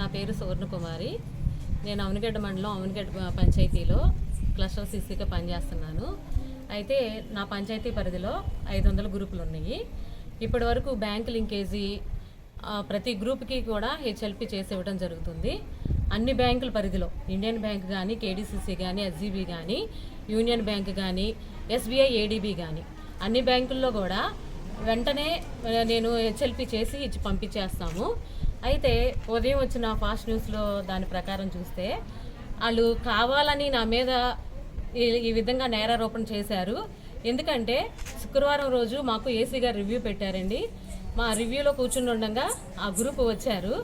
నా పేరు సువర్ణకుమారి నేను అవనిగడ్డ మండలం అవనిగడ్డ పంచాయతీలో క్లస్టర్ సీసీగా పనిచేస్తున్నాను. అయితే నా పంచాయతీ పరిధిలో ఐదు వందల గ్రూపులు ఉన్నాయి ఇప్పటి వరకు బ్యాంక్ లింకేజీ ప్రతి గ్రూప్కి కూడా హెచ్ఎల్పి చేసి ఇవ్వడం జరుగుతుంది. అన్ని బ్యాంకుల పరిధిలో ఇండియన్ బ్యాంక్ కానీ కేడీసీసీ కానీ ఎస్జీబీ కానీ యూనియన్ బ్యాంక్ కానీ ఎస్బీఐ ఏడీబీ కానీ అన్ని బ్యాంకుల్లో కూడా వెంటనే నేను హెచ్ఎల్పి చేసి ఇచ్చి పంపించేస్తాము. అయితే ఉదయం వచ్చిన ఫాస్ట్ న్యూస్లో దాని ప్రకారం చూస్తే వాళ్ళు కావాలని నా మీద ఈ ఈ విధంగా నేరారోపణ చేశారు. ఎందుకంటే శుక్రవారం రోజు మాకు ఏసీ గారు రివ్యూ పెట్టారండి. మా రివ్యూలో కూర్చుని ఉండగా ఆ గ్రూప్ వచ్చారు.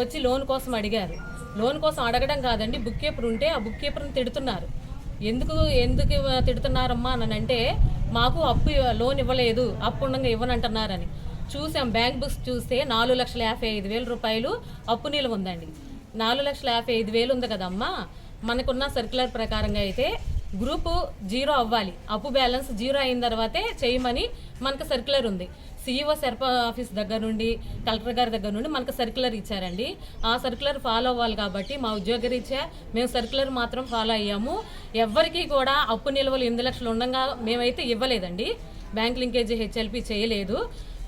వచ్చి లోన్ కోసం అడిగారు. లోన్ కోసం అడగడం కాదండి బుక్ కీపర్ ఉంటే ఆ బుక్ కీపర్ని తిడుతున్నారు. ఎందుకు ఎందుకు తిడుతున్నారమ్మా అని అంటే మాకు అప్పు లోన్ ఇవ్వలేదు అప్పు ఉండగా ఇవ్వనంటున్నారని. చూసాం. బ్యాంక్ బుక్స్ చూస్తే నాలుగు లక్షల యాభై ఐదు వేల రూపాయలు అప్పు నిలువ ఉందండి. నాలుగు లక్షల యాభై ఐదు వేలు ఉంది కదమ్మా. మనకున్న సర్క్యులర్ ప్రకారంగా అయితే గ్రూపు జీరో అవ్వాలి. అప్పు బ్యాలెన్స్ జీరో అయిన తర్వాతే చేయమని మనకు సర్క్యులర్ ఉంది. సిఇఓ సెర్ప ఆఫీస్ దగ్గర నుండి కలెక్టర్ గారి దగ్గర నుండి మనకు సర్క్యులర్ ఇచ్చారండి. ఆ సర్క్యులర్ ఫాలో అవ్వాలి కాబట్టి మా ఉద్యోగరీత్యా మేము సర్క్యులర్ మాత్రం ఫాలో అయ్యాము. ఎవ్వరికీ కూడా అప్పు నిల్వలు ఎనిమిది లక్షలు ఉండగా మేమైతే ఇవ్వలేదండి. బ్యాంక్ లింకేజ్ హెచ్ఎల్పి చేయలేదు.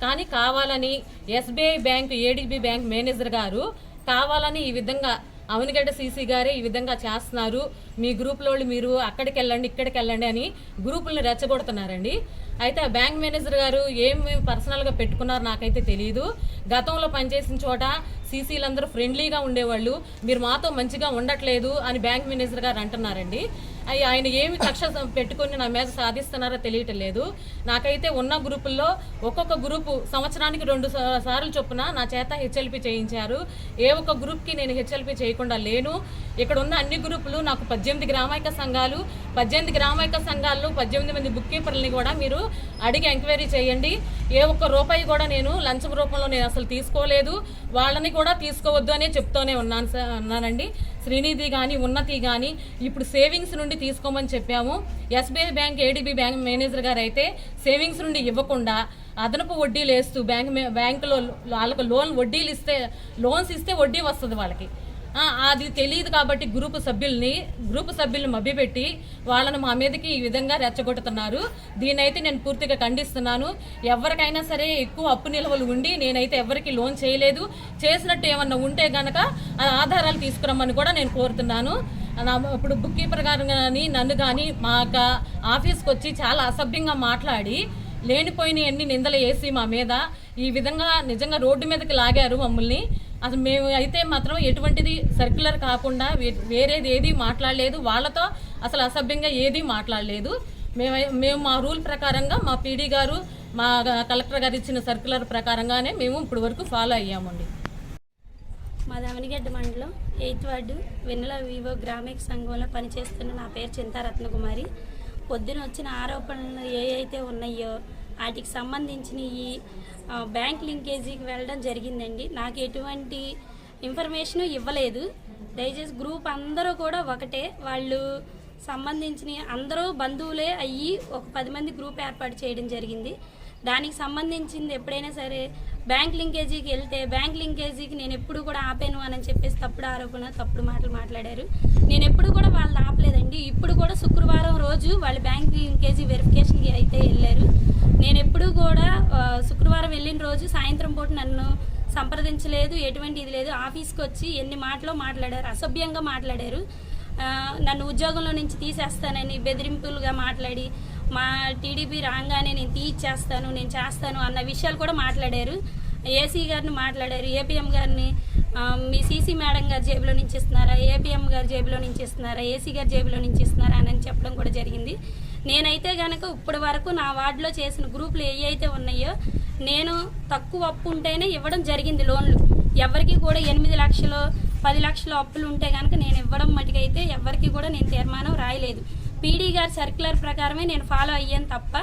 కానీ కావాలని SBI bank ADB bank manager గారు కావాలని ఈ విధంగా అవనిగడ్డ సీసీ గారే ఈ విధంగా చేస్తున్నారు. మీ గ్రూప్లో మీరు అక్కడికి వెళ్ళండి ఇక్కడికి వెళ్ళండి అని గ్రూపులను రెచ్చగొడుతున్నారండి. అయితే ఆ బ్యాంక్ మేనేజర్ గారు ఏమి పర్సనల్గా పెట్టుకున్నారు నాకైతే తెలియదు గతంలో పనిచేసిన చోట సీసీలందరూ ఫ్రెండ్లీగా ఉండేవాళ్ళు. మీరు మాతో మంచిగా ఉండట్లేదు అని బ్యాంక్ మేనేజర్ గారు అంటున్నారండి. ఆయన ఏమి కక్ష పెట్టుకొని నా మీద సాధిస్తున్నారో తెలియటం లేదు నాకైతే ఉన్న గ్రూపుల్లో ఒక్కొక్క గ్రూపు సంవత్సరానికి రెండు సార్లు చొప్పున నా చేత హెచ్ఎల్పి చేయించారు. ఏ ఒక్క గ్రూప్కి నేను హెచ్ఎల్పి చేయకుండా లేను. ఇక్కడ ఉన్న అన్ని గ్రూపులు నాకు పద్దెనిమిది గ్రామైక సంఘాలు. పద్దెనిమిది గ్రామైక సంఘాల్లో పద్దెనిమిది మంది బుక్ కీపర్లని కూడా మీరు అడిగి ఎంక్వైరీ చేయండి. ఏ ఒక్క రూపాయి కూడా నేను లంచం రూపంలో నేను అసలు తీసుకోలేదు. వాళ్ళని కూడా తీసుకోవద్దు అనే చెప్తూనే ఉన్నాను సార్ అన్నానండి శ్రీనిధి కానీ ఉన్నతి కానీ ఇప్పుడు సేవింగ్స్ నుండి తీసుకోమని చెప్పాము. SBI bank ADB bank manager గారు అయితే సేవింగ్స్ నుండి ఇవ్వకుండా అదనపు వడ్డీలు వేస్తూ బ్యాంక్ బ్యాంకులో వాళ్ళకు లోన్ వడ్డీలు ఇస్తే లోన్స్ ఇస్తే వడ్డీ వస్తుంది వాళ్ళకి. అది తెలియదు కాబట్టి గ్రూపు సభ్యుల్ని గ్రూపు సభ్యుల్ని మభ్యపెట్టి వాళ్ళను మా మీదకి ఈ విధంగా రెచ్చగొడుతున్నారు. దీనైతే నేను పూర్తిగా ఖండిస్తున్నాను. ఎవరికైనా సరే ఎక్కువ అప్పు నిల్వలు ఉండి నేనైతే ఎవరికి లోన్ చేయలేదు. చేసినట్టు ఏమన్నా ఉంటే గనక ఆ ఆధారాలు తీసుకురమ్మని కూడా నేను కోరుతున్నాను. నా ఇప్పుడు బుక్ కీపర్ గారు కానీ నన్ను కానీ మా ఆఫీస్కి వచ్చి చాలా అసభ్యంగా మాట్లాడి లేనిపోయిన ఎన్ని నిందలు వేసి మా మీద ఈ విధంగా నిజంగా రోడ్డు మీదకి లాగారు మమ్మల్ని. అసలు మేము అయితే మాత్రం ఎటువంటిది సర్క్యులర్ కాకుండా వే- వేరేది ఏది మాట్లాడలేదు. వాళ్ళతో అసలు అసభ్యంగా ఏది మాట్లాడలేదు. మేము మేము మా రూల్ ప్రకారంగా మా పీడీ గారు మా కలెక్టర్ గారు ఇచ్చిన సర్క్యులర్ ప్రకారంగానే మేము ఇప్పుడు వరకు ఫాలో అయ్యామండి. మా దమనిగడ్డ మండలం ఎయిత్ వార్డు వెన్నెల వివో గ్రామీణ సంఘంలో పనిచేస్తున్న నా పేరు చింతారత్నకుమారి. పొద్దున వచ్చిన ఆరోపణలు ఏవైతే ఉన్నాయో వాటికి సంబంధించిన ఈ బ్యాంక్ లింకేజీకి వెళ్ళడం జరిగిందండి. నాకు ఎటువంటి ఇన్ఫర్మేషన్ ఇవ్వలేదు. దయచేసి గ్రూప్ అందరూ కూడా ఒకటే. వాళ్ళు సంబంధించిన అందరూ బంధువులే అయ్యి ఒక పది మంది గ్రూప్ ఏర్పాటు చేయడం జరిగింది. దానికి సంబంధించింది ఎప్పుడైనా సరే బ్యాంక్ లింకేజీకి వెళ్తే బ్యాంక్ లింకేజీకి నేను ఎప్పుడు కూడా ఆపాను అని చెప్పేసి తప్పుడు ఆరోపణ తప్పుడు మాటలు మాట్లాడారు. నేను ఎప్పుడు కూడా వాళ్ళని ఆపలేదండి. ఇప్పుడు కూడా శుక్రవారం రోజు వాళ్ళు బ్యాంక్ లింకేజీ వెరిఫికేషన్కి అయితే వెళ్ళారు. నేను ఎప్పుడు కూడా శుక్రవారం వెళ్ళిన రోజు సాయంత్రం పూట నన్ను సంప్రదించలేదు ఎటువంటి ఇది లేదు. ఆఫీస్కి వచ్చి ఎన్ని మాటలో మాట్లాడారు అసభ్యంగా మాట్లాడారు. నన్ను ఉద్యోగంలో నుంచి తీసేస్తానని బెదిరింపులుగా మాట్లాడి మా టీడీపీ రాగానే నేను తీయిచ్చేస్తాను నేను చేస్తాను అన్న విషయాలు కూడా మాట్లాడారు. ఏసీ గారిని మాట్లాడారు ఏపీఎం గారిని మీ సీసీ మేడం గారి జేబులో నుంచి ఇస్తున్నారా ఏపీఎం గారి జేబులో నుంచి ఇస్తున్నారా ఏసీ గారి జేబులో నుంచి ఇస్తున్నారా అని చెప్పడం కూడా జరిగింది. నేనైతే కనుక ఇప్పటి వరకు నా వార్డులో చేసిన గ్రూపులు ఏ అయితే ఉన్నాయో నేను తక్కువ అప్పు ఉంటేనే ఇవ్వడం జరిగింది లోన్లు. ఎవరికి కూడా ఎనిమిది లక్షలు పది లక్షల అప్పులు ఉంటే కనుక నేను ఇవ్వడం మటుకైతే ఎవరికి కూడా నేను తీర్మానం రాయలేదు. పీడీ గారి సర్క్యులర్ ప్రకారమే నేను ఫాలో అయ్యాను తప్ప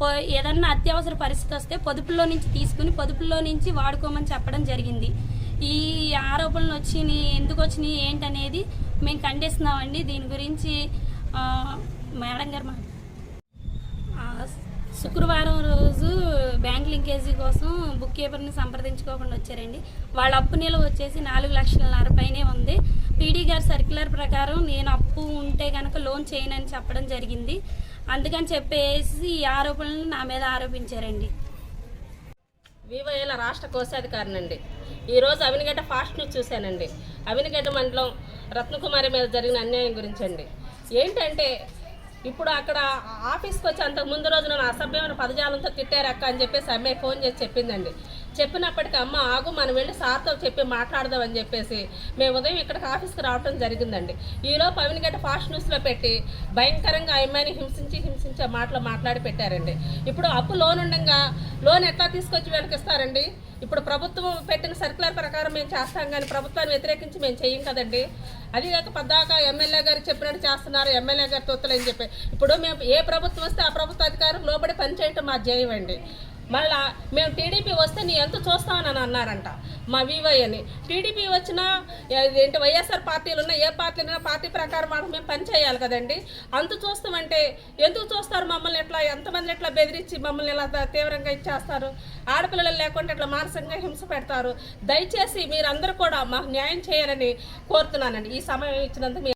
పో- ఏదన్నా అత్యవసర పరిస్థితి వస్తే పొదుపుల్లో నుంచి తీసుకుని పొదుపుల్లో నుంచి వాడుకోమని చెప్పడం జరిగింది. ఈ ఆరోపణలు వచ్చినాయి ఎందుకు వచ్చినాయి ఏంటనేది మేము ఖండిస్తున్నామండి. దీని గురించి మేడం గారు మా శుక్రవారం రోజు బ్యాంక్ లింకేజీ కోసం బుక్ కీపర్ని సంప్రదించుకోకుండా వచ్చారండి. వాళ్ళ అప్పు నిలువ వచ్చేసి నాలుగు లక్షల నరపైనే ఉంది. పీడీ గారి సర్క్యులర్ ప్రకారం నేను అప్పు ఉంటే కనుక లోన్ చేయనని చెప్పడం జరిగింది. అందుకని చెప్పేసి ఈ ఆరోపణలు నా మీద ఆరోపించారండి. వివోఏల రాష్ట్ర కోశాధికారినండి. ఈరోజు అవినిగడ్డ ఫాస్ట్ న్యూస్ చూశానండి. అవినిగడ్డ మండలం రత్నకుమారి మీద జరిగిన అన్యాయం గురించి అండి ఏంటంటే ఇప్పుడు అక్కడ ఆఫీస్కి వచ్చి అంతకు ముందు రోజు నన్ను అసభ్యమైన పదజాలంతో తిట్టారక్క అని చెప్పేసి అమ్మాయి ఫోన్ చేసి చెప్పిందండి. చెప్పినప్పటికీ అమ్మ ఆగు మనం వెళ్ళి సార్తో చెప్పి మాట్లాడదాం అని చెప్పేసి మేము ఉదయం ఇక్కడికి ఆఫీస్కి రావడం జరిగిందండి. ఈలో పవన్ అవినిగడ్డ ఫాస్ట్ న్యూస్లో పెట్టి భయంకరంగా అమ్మాయిని హింసించి హింసించే మాటలు మాట్లాడి పెట్టారండి. ఇప్పుడు అప్పు లోన్ ఉండగా లోన్ ఎట్లా తీసుకొచ్చి వీళ్ళకి ఇస్తారండి? ఇప్పుడు ప్రభుత్వం పెట్టిన సర్క్యులర్ ప్రకారం మేము చేస్తాం కానీ ప్రభుత్వాన్ని వ్యతిరేకించి మేము చెయ్యం కదండి. అది కాక పద్దాక ఎమ్మెల్యే గారు చెప్పినట్టు చేస్తున్నారు ఎమ్మెల్యే గారు తొత్తులు అని చెప్పి. ఇప్పుడు మేము ఏ ప్రభుత్వం వస్తే ఆ ప్రభుత్వ అధికారం లోబడి పనిచేయటం మా ధ్యేయం అండి. మళ్ళా మేము టీడీపీ వస్తే నీ ఎంత చూస్తామని అన్నారంట మా వివై అని టీడీపీ వచ్చినా ఏంటి వైఎస్ఆర్ పార్టీలు ఉన్నా ఏ పార్టీలు ఉన్నా పార్టీ ప్రకారం వాళ్ళకి మేము పని చేయాలి కదండి. అంత చూస్తామంటే ఎందుకు చూస్తారు మమ్మల్ని ఎట్లా ఎంతమంది ఎట్లా బెదిరించి మమ్మల్ని ఎలా తీవ్రంగా ఇచ్చేస్తారు? ఆడపిల్లలు లేకుండా ఇట్లా మానసికంగా హింస పెడతారు? దయచేసి మీరందరూ కూడా మాకు న్యాయం చేయాలని కోరుతున్నానండి. ఈ సమయం ఇచ్చినందుకు